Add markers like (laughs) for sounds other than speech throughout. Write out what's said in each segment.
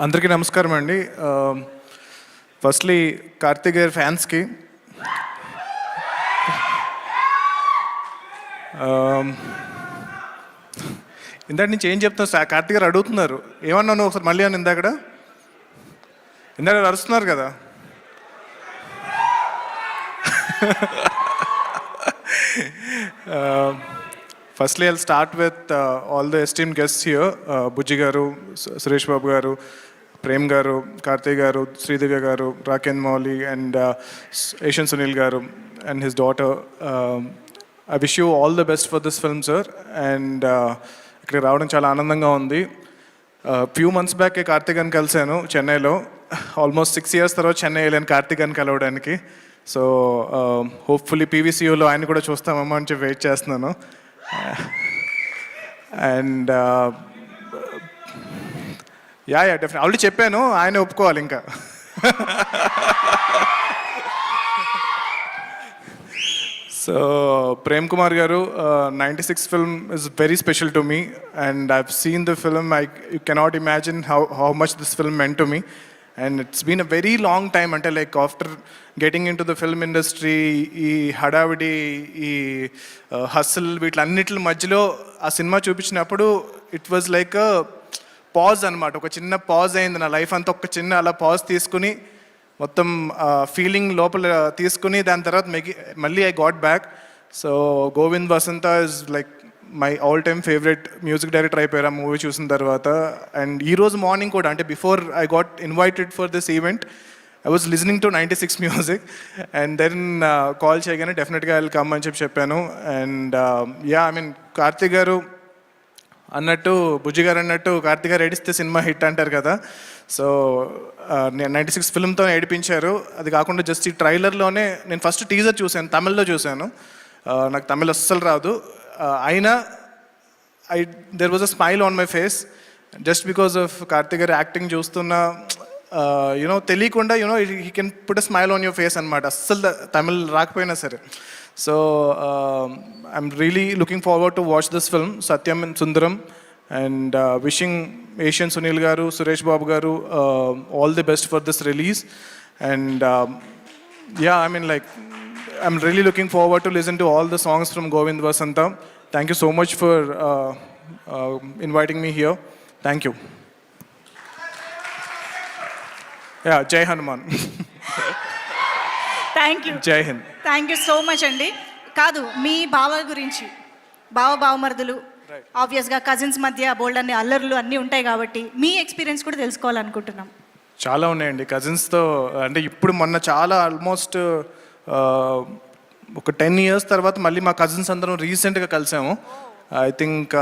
అందరికీ నమస్కారం అండి. ఫస్ట్లీ కార్తిక్ గారి ఫ్యాన్స్కి. ఇందాక నుంచి ఏం చెప్తున్నారు సార్? కార్తిక్ గారు అడుగుతున్నారు. ఏమన్నాను ఒకసారి మళ్ళీ అని ఇందాక ఇందాక అరుస్తున్నారు కదా. Firstly I start with all the esteem guests here Bujji garu Suresh Babu గారు ప్రేమ్ గారు Karthik garu Sridivya garu Rakendu Mouli and Asian Sunil garu and his daughter I wish you all the best for this film sir and ఇక్కడికి రావడం చాలా ఆనందంగా ఉంది. Few months back Karthik అని కలిశాను చెన్నైలో. ఆల్మోస్ట్ సిక్స్ ఇయర్స్ తర్వాత చెన్నై వెళ్ళాను కార్తీక్ అని కలవడానికి. సో హోప్ఫుల్లీ పీవీసీయూలో ఆయన కూడా చూస్తామమ్మా అని చెప్పి వెయిట్ చేస్తున్నాను. And yeah yeah definite already చెప్పాను ఆయన ఒప్పుకోవాలి ఇంకా. So Prem Kumar garu ninety six film is very special to me and I seen the film I you cannot imagine how how much this film means to me and it's been a very long time అంటే like after getting into the film industry ఈ హడావిడి ఈ హస్ల్ వీటిలన్నిటి మధ్యలో ఆ cinema చూపించినప్పుడు it was like pause అనమాట ఒక చిన్న పాజ్ అయింది నా లైఫ్ అంతా. ఒక చిన్న అలా పాజ్ తీసుకుని మొత్తం ఫీలింగ్ లోపల తీసుకుని దాని తర్వాత మెగి మళ్ళీ I got back so Govind Vasantha is like my all time favourite music director అయిపోయారు ఆ మూవీ చూసిన తర్వాత. అండ్ ఈ రోజు మార్నింగ్ కూడా అంటే before I got invited for this event I was listening to ninety six music. And then call చేయగానే డెఫినెట్గా ఐ కమ్ అని చెప్పి చెప్పాను. And yeah I mean Karthik garu అన్నట్టు బుజ్జి గారు అన్నట్టు కార్తిక్ గారు ఏడిస్తే సినిమా హిట్ అంటారు కదా. సో నేను నైంటీ సిక్స్ ఫిల్మ్తో ఏడిపించారు. అది కాకుండా జస్ట్ ఈ ట్రైలర్లోనే నేను ఫస్ట్ టీజర్ చూశాను తమిళ్ళో చూశాను. నాకు తమిళ్ అస్సలు రాదు. ఆ, అయినా I there was a smile on my face just because of Karthik గారి యాక్టింగ్ చూస్తున్న యూనో తెలియకుండా you know he can put a smile on your face అనమాట అస్సలు త- తమిళ్ రాకపోయినా సరే so I'm really looking forward to watch this film Satyam and Sundaram and wishing Asian Sunil garu Suresh Babu garu all the best for this release and yeah i mean like i'm really looking forward to listen to all the songs from govind vasanta thank you so much for uh, uh, inviting me here thank you yeah jai hanuman thank you jai hind thank you so much అండి కాదు మీ బావ గురించి బావ బావమరుదులు ఆబ్వియస్గా cousins మధ్య బోల్డ్ అన్ని అల్లర్లు అన్నీ ఉంటాయి కాబట్టి మీ ఎక్స్పీరియన్స్ కూడా తెలుసుకోవాలనుకుంటున్నాం చాలా ఉన్నాయండి కజిన్స్తో అంటే ఇప్పుడు మొన్న చాలా ఆల్మోస్ట్ ఒక టెన్ ఇయర్స్ తర్వాత మళ్ళీ మా కజిన్స్ అందరం రీసెంట్గా కలిసాము. ఐ థింక్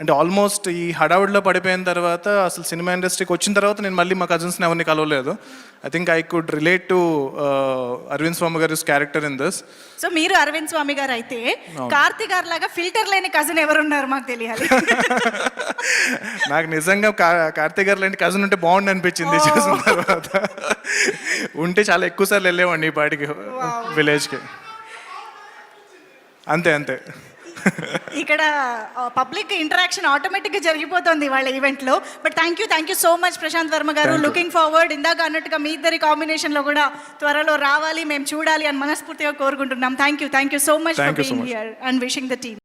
అంటే ఆల్మోస్ట్ ఈ హడావుడిలో పడిపోయిన తర్వాత అసలు సినిమా ఇండస్ట్రీకి వచ్చిన తర్వాత నేను మళ్ళీ మా కజిన్స్ని ఎవరిని కలవలేదు. I think I could relate to Arvind Swami గారి క్యారెక్టర్ ఇన్ దిస్. సో మీరు అరవింద్ స్వామి గారు అయితే కార్తీక్ గారు లాగా ఫిల్టర్ లేని కజిన్ ఎవరున్నారు మాకు తెలియాలి. (laughs) నాకు నిజంగా కా- కార్తీక్ గారు లాంటి కజిన్ ఉంటే బాగుండి అనిపించింది చూసిన తర్వాత. ఉంటే చాలా ఎక్కువ సార్లు వెళ్ళేవాడిని ఈ పాటికి విలేజ్కి అంతే అంతే. ఇక్కడ పబ్లిక్ ఇంటరాక్షన్ ఆటోమేటిక్గా జరిగిపోతుంది వాళ్ళ ఈవెంట్లో but thank you thank you so much Prashanth Varma garu. Looking forward ఇందాక అన్నట్టుగా మీ ఇద్దరి కాంబినేషన్లో కూడా త్వరలో రావాలి మేము చూడాలి అని మనస్ఫూర్తిగా కోరుకుంటున్నాం. Thank you thank you so much for being. Here and wishing the team